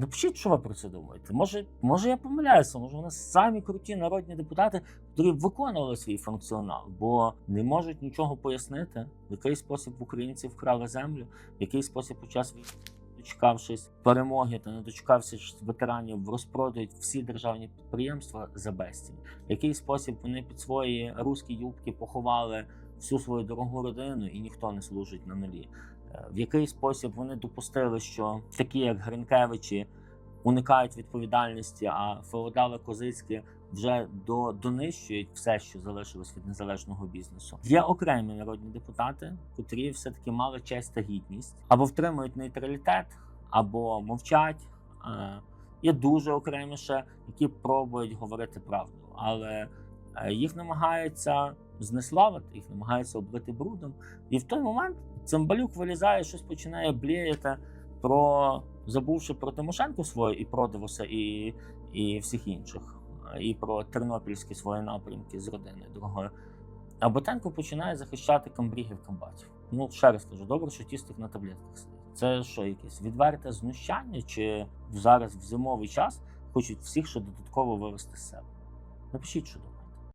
Напишіть, що ви про це думаєте. Може, може я помиляюся, може вони самі круті народні депутати, які виконували свій функціонал, бо не можуть нічого пояснити, в який спосіб українці вкрали землю, в який спосіб під час війни, дочекавшись перемоги та не дочекавшись ветеранів, розпродають всі державні підприємства за безцінь. В який спосіб вони під свої руські юбки поховали всю свою дорогу родину і ніхто не служить на нулі. Е, В який спосіб вони допустили, що такі, як Гринкевичі, уникають відповідальності, а феодали козицькі вже до, донищують все, що залишилось від незалежного бізнесу. Є окремі народні депутати, котрі все-таки мали честь та гідність, або втримують нейтралітет, або мовчать. Е, Є дуже окремі ще, які пробують говорити правду, але е, їх намагаються знеславити, їх намагаються облити брудом. І в той момент Цимбалюк вилізає, щось починає бліяти про забувши про Тимошенко своє і про Девоса, і, і всіх інших, і про тернопільські свої напрямки з родиною другою. А Ботенко починає захищати камбрігів комбатів. Ну, ще раз кажу, добре, що тістик на таблетках сидить. Це що, якесь відверте знущання, чи зараз в зимовий час хочуть всіх ще додатково вивести з себе? Напишіть, що думаєте.